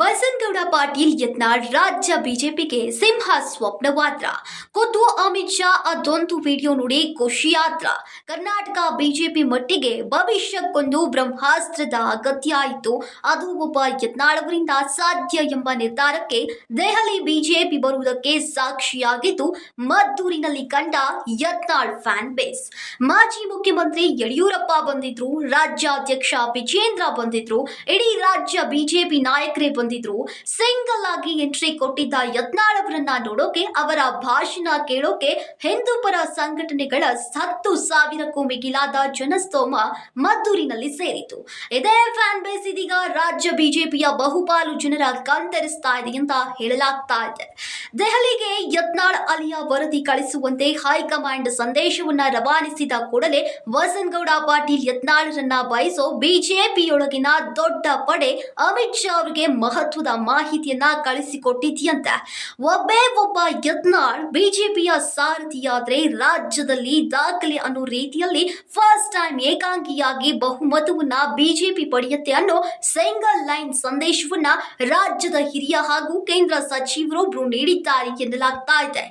ಬಸನಗೌಡ ಪಾಟೀಲ್ ಯತ್ನಾಳ್ ರಾಜ್ಯ ಬಿಜೆಪಿಗೆ ಸಿಂಹ ಸ್ವಪ್ನವಾದ್ರ. ಖುದ್ದು ಅಮಿತ್ ಶಾ ಅದೊಂದು ವಿಡಿಯೋ ನೋಡಿ ಖುಷಿಯಾದ್ರ. ಕರ್ನಾಟಕ ಬಿಜೆಪಿ ಮಟ್ಟಿಗೆ ಭವಿಷ್ಯಕ್ಕೊಂದು ಬ್ರಹ್ಮಾಸ್ತ್ರದ ಅಗತ್ಯ ಆಯಿತು ಅದು ಒಬ್ಬ ಯತ್ನಾಳವರಿಂದ ಸಾಧ್ಯ ಎಂಬ ನಿರ್ಧಾರಕ್ಕೆ ದೆಹಲಿ ಬಿಜೆಪಿ ಬರುವುದಕ್ಕೆ ಸಾಕ್ಷಿಯಾಗಿದ್ದು, ಮದ್ದೂರಿನಲ್ಲಿ ಕಂಡ ಯತ್ನಾಳ್ ಫ್ಯಾನ್ ಬೇಸ್. ಮಾಜಿ ಮುಖ್ಯಮಂತ್ರಿ ಯಡಿಯೂರಪ್ಪ ಬಂದಿದ್ರು, ರಾಜ್ಯಾಧ್ಯಕ್ಷ ವಿಜೇಂದ್ರ ಬಂದಿದ್ರು, ಇಡೀ ರಾಜ್ಯ ಬಿಜೆಪಿ ನಾಯಕರೇ ಬಂದಿದ್ರು. ಸಿಂಗಲ್ ಆಗಿ ಎಂಟ್ರಿ ಕೊಟ್ಟಿದ್ದ ಯತ್ನಾಳ್ ಅವರನ್ನ ನೋಡೋಕೆ ಅವರ ಭಾಷಣ ಕೇಳೋಕೆ ಹಿಂದೂಪರ ಸಂಘಟನೆಗಳ ಹತ್ತು ಸಾವಿರಕ್ಕೂ ಮಿಗಿಲಾದ ಜನಸ್ತೋಮ ಮದ್ದೂರಿನಲ್ಲಿ ಸೇರಿತು. ಇದೇ ಫ್ಯಾನ್ ಬೇಸ್ ಇದೀಗ ರಾಜ್ಯ ಬಿಜೆಪಿಯ ಬಹುಪಾಲು ಜನರ ಕಂತರಿಸ್ತಾ ಇದೆ ಅಂತ ಹೇಳಲಾಗ್ತಾ ಇದೆ. ದೆಹಲಿಗೆ ಯತ್ನಾಳ್ ಅಲಿಯ ವರದಿ ಕಳಿಸುವಂತೆ ಹೈಕಮಾಂಡ್ ಸಂದೇಶವನ್ನ ರವಾನಿಸಿದ ಕೂಡಲೇ ವಸನ್ಗೌಡ ಪಾಟೀಲ್ ಯತ್ನಾಳ್ರನ್ನ ಬಯಸೋ ಬಿಜೆಪಿಯೊಳಗಿನ ದೊಡ್ಡ ಪಡೆ ಅಮಿತ್ ಶಾ ಅವರಿಗೆ ಮಹತ್ವದ ಮಾಹಿತಿಯನ್ನ ಕಳಿಸಿಕೊಟ್ಟಿದ್ಯಂತೆ. ಒಬ್ಬೇ ಒಬ್ಬ ಯತ್ನಾಳ್ ಬಿಜೆಪಿಯ ಸಾರಥಿಯಾದ್ರೆ ರಾಜ್ಯದಲ್ಲಿ ದಾಖಲೆ ಅನ್ನೋ ರೀತಿಯಲ್ಲಿ ಫಸ್ಟ್ ಟೈಮ್ ಏಕಾಂಗಿಯಾಗಿ ಬಹುಮತವನ್ನ ಬಿಜೆಪಿ ಪಡೆಯುತ್ತೆ ಅನ್ನೋ ಸಿಂಗಲ್ ಲೈನ್ ಸಂದೇಶವನ್ನ ರಾಜ್ಯದ ಹಿರಿಯ ಹಾಗೂ ಕೇಂದ್ರ ಸಚಿವರೊಬ್ರು ನೀಡಿದ್ದಾರೆ ಎನ್ನಲಾಗ್ತಾ ಇದೆ.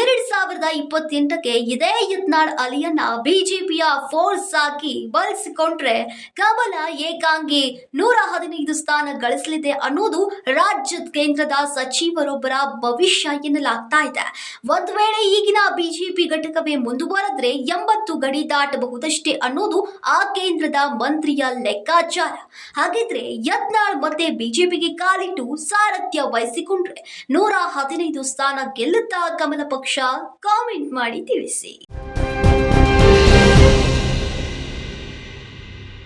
ಎರಡ್ ಸಾವಿರದ ಇಪ್ಪತ್ತೆಂಟಕ್ಕೆ ಇದೇ ಯತ್ನಾಳ್ ಅಲಿಯನ್ನ ಬಿಜೆಪಿಯ ಫೋರ್ಸ್ ಆಗಿ ಬಳಸಿಕೊಂಡ್ರೆ ಕಮಲ ಏಕಾಂಗಿ ನೂರ ಹದಿನೈದು ಸ್ಥಾನ ಗಳಿಸಲಿದೆ ಅನ್ನೋದು ರಾಜ್ಯದ ಕೇಂದ್ರದ ಸಚಿವರೊಬ್ಬರ ಭವಿಷ್ಯ ಎನ್ನಲಾಗ್ತಾ ಇದೆ. ಒಂದ್ ವೇಳೆ ಈಗಿನ ಬಿಜೆಪಿ ಘಟಕವೇ ಮುಂದುವರೆದ್ರೆ ಎಂಬತ್ತು ಗಡಿ ದಾಟಬಹುದಷ್ಟೇ ಅನ್ನೋದು ಆ ಕೇಂದ್ರದ ಮಂತ್ರಿಯ ಲೆಕ್ಕಾಚಾರ. ಹಾಗಿದ್ರೆ ಯತ್ನಾಳ್ ಮತ್ತೆ ಬಿಜೆಪಿಗೆ ಕಾಲಿಟ್ಟು ಸಾರಥ್ಯ ವಹಿಸಿಕೊಂಡ್ರೆ ನೂರ ಹದಿನೈದು ಸ್ಥಾನ ಗೆಲ್ಲುತ್ತಾ ಕಮಲ ಪಕ್ಷ ಕಾಮೆಂಟ್ ಮಾಡಿ ತಿಳಿಸಿ.